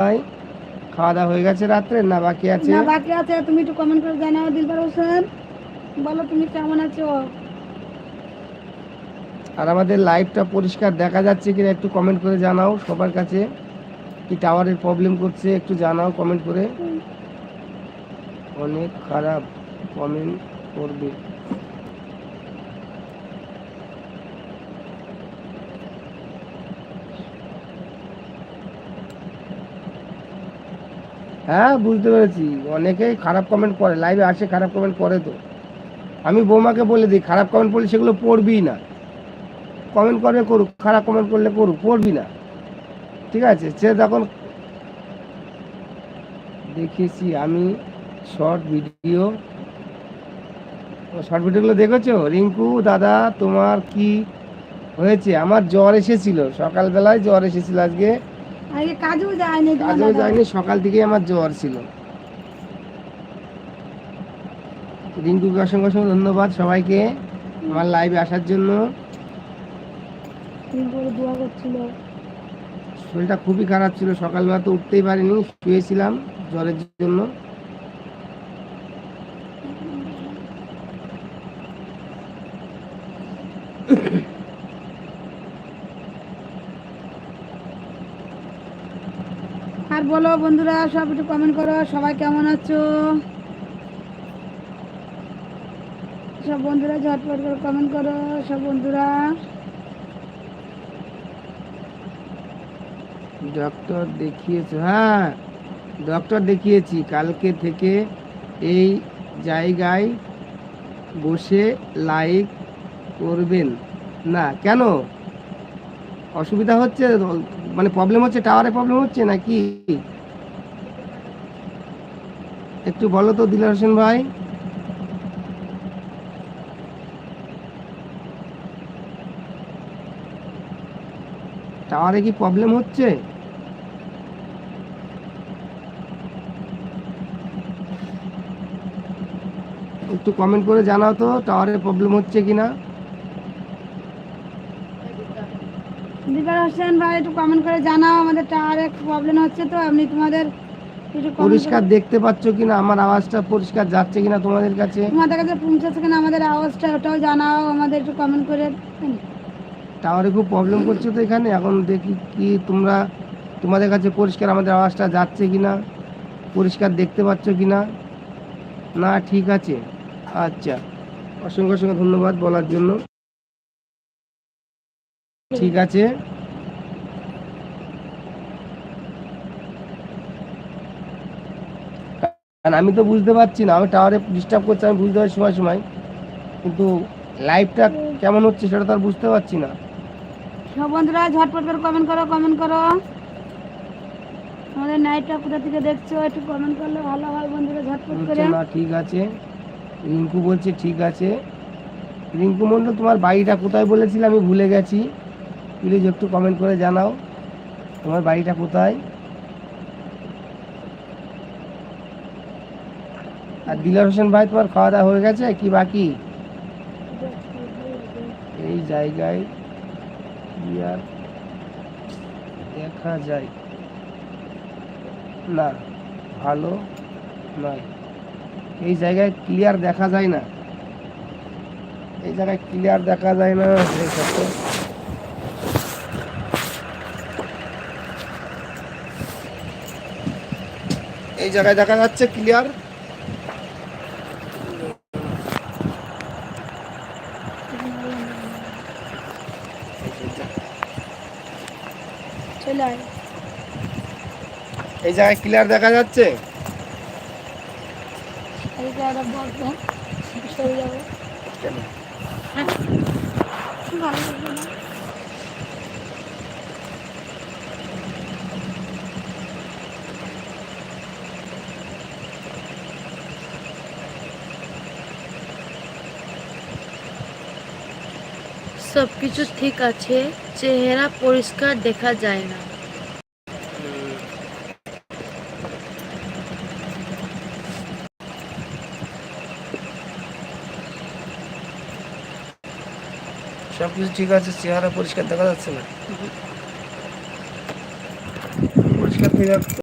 ভাই খাওয়া দাওয়া হয়ে গেছে রাত্রে না বাকি আছে? না বাকি আছে তুমি একটু কমেন্ট করে জানাও দিলবার হোসেন। বলো তুমি কেমন আছো? আর আমাদের লাইভটা পরিষ্কার দেখা যাচ্ছে কিনা একটু কমেন্ট করে জানাও সবার কাছে। কি টাওয়ারের প্রবলেম করছে একটু জানাও কমেন্ট করে। অনেক খারাপ কমেন্ট করবে। হ্যাঁ বুঝতে পেরেছি। অনেকেই খারাপ কমেন্ট করে লাইভে আসে, খারাপ কমেন্ট করে তো। আমি বৌমাকে বলে দিই, খারাপ কমেন্ট করলে সেগুলো পড়বি না। কমেন্ট করবে করুক, খারাপ কমেন্ট করলে করুক, পড়বি না। ঠিক আছে? সে তখন দেখেছি আমি শর্ট ভিডিও শর্ট ভিডিওগুলো দেখেছ? রিঙ্কু, দাদা, তোমার কি হয়েছে? আমার জ্বর এসেছিল। সকালবেলায় জ্বর এসেছিল আজকে আজকে। কাজেও যায়নি কাজেও যায়নি সকাল থেকে আমার জ্বর ছিল। রিঙ্কুকে অসংখ্য অসংখ্য ধন্যবাদ সবাইকে আমার লাইভে আসার জন্য। দোয়া করছিল। শরীরটা খুবই খারাপ ছিল সকালবেলা তো উঠতেই পারিনি শুয়েছিলাম জ্বরের জন্য। আর বলো বন্ধুরা, সব একটু কমেন্ট করো, সবাই কেমন আছো? সব বন্ধুরা ঝটপট করে কমেন্ট করো, সব বন্ধুরা। ডক্টর দেখিয়েছো হ্যাঁ ডক্টর দেখিয়েছি, কালকে থেকে এই জায়গায় বসে লাইক করবেন। না, কেন? অসুবিধা হচ্ছে? মানে প্রবলেম হচ্ছে? টাওয়ারে প্রবলেম হচ্ছে নাকি? একটু বলো তো দিলার হোসেন ভাই। টাওয়ারে কি প্রবলেম হচ্ছে? একটু কমেন্ট করে জানাও তো টাওয়ারে প্রবলেম হচ্ছে কিনা? দিবার হোসেন ভাই একটু কমেন্ট করে জানাও আমাদের টাওয়ারে প্রবলেম হচ্ছে তো আমি তোমাদের পরিষ্কার দেখতে পাচ্ছ কিনা? আমার আওয়াজটা পরিষ্কার যাচ্ছে কিনা তোমাদের কাছে? তোমাদের কাছে পৌঁছাচ্ছে কিনা আমাদের আওয়াজটা ওটাও জানাও আমাদের একটু কমেন্ট করে টাওয়ারে খুব প্রবলেম করছে তো এখানে। এখন দেখি কি তোমরা তোমাদের কাছে পরিষ্কার আমাদের আওয়াজটা যাচ্ছে কিনা? পরিষ্কার দেখতে পাচ্ছ কিনা? না ঠিক আছে। আচ্ছা। অসংখ্য অসংখ্য ধন্যবাদ বলার জন্য। ঠিক আছে। কারণ আমি তো বুঝতে পারছি না আমি টাওয়ারে ডিস্টার্ব করছি আমি বুঝতে পারছি সময় সময়। কিন্তু লাইভটা কেমন হচ্ছে সেটা তো আর বুঝতে পারছি না। সব বন্ধুরা ঝটপট করে কমেন্ট করো কমেন্ট করো। আমাদের নাইটটা কোথা থেকে দেখছ একটু কমেন্ট করলে ভালো হয় বন্ধুরা ঝটপট করে। না ঠিক আছে। রিঙ্কু বলছে ঠিক আছে। রিঙ্কু মন্ডল তোমার বাড়িটা কোথায় বলেছিলে আমি ভুলে গেছি। প্লিজ একটু কমেন্ট করে জানাও, তোমার বাড়িটা কোথায়? আর দিলার হোসেন ভাই, তোমার খাওয়া দাওয়া হয়ে গেছে? কি বাকি? এই জায়গায় দেখা যায়? না, ভালো নয়। এই জায়গায় ক্লিয়ার দেখা যায় না। এই জায়গায় ক্লিয়ার দেখা যায় না। এই জায়গায় দেখা যাচ্ছে ক্লিয়ার এই জায়গায় ক্লিয়ার দেখা যাচ্ছে? কেন? সব কিছু ঠিক আছে চেহারা পরিষ্কার দেখা যায় না। সব কিছু ঠিক আছে চেহারা পরিষ্কার দেখা যাচ্ছে না। পরিষ্কার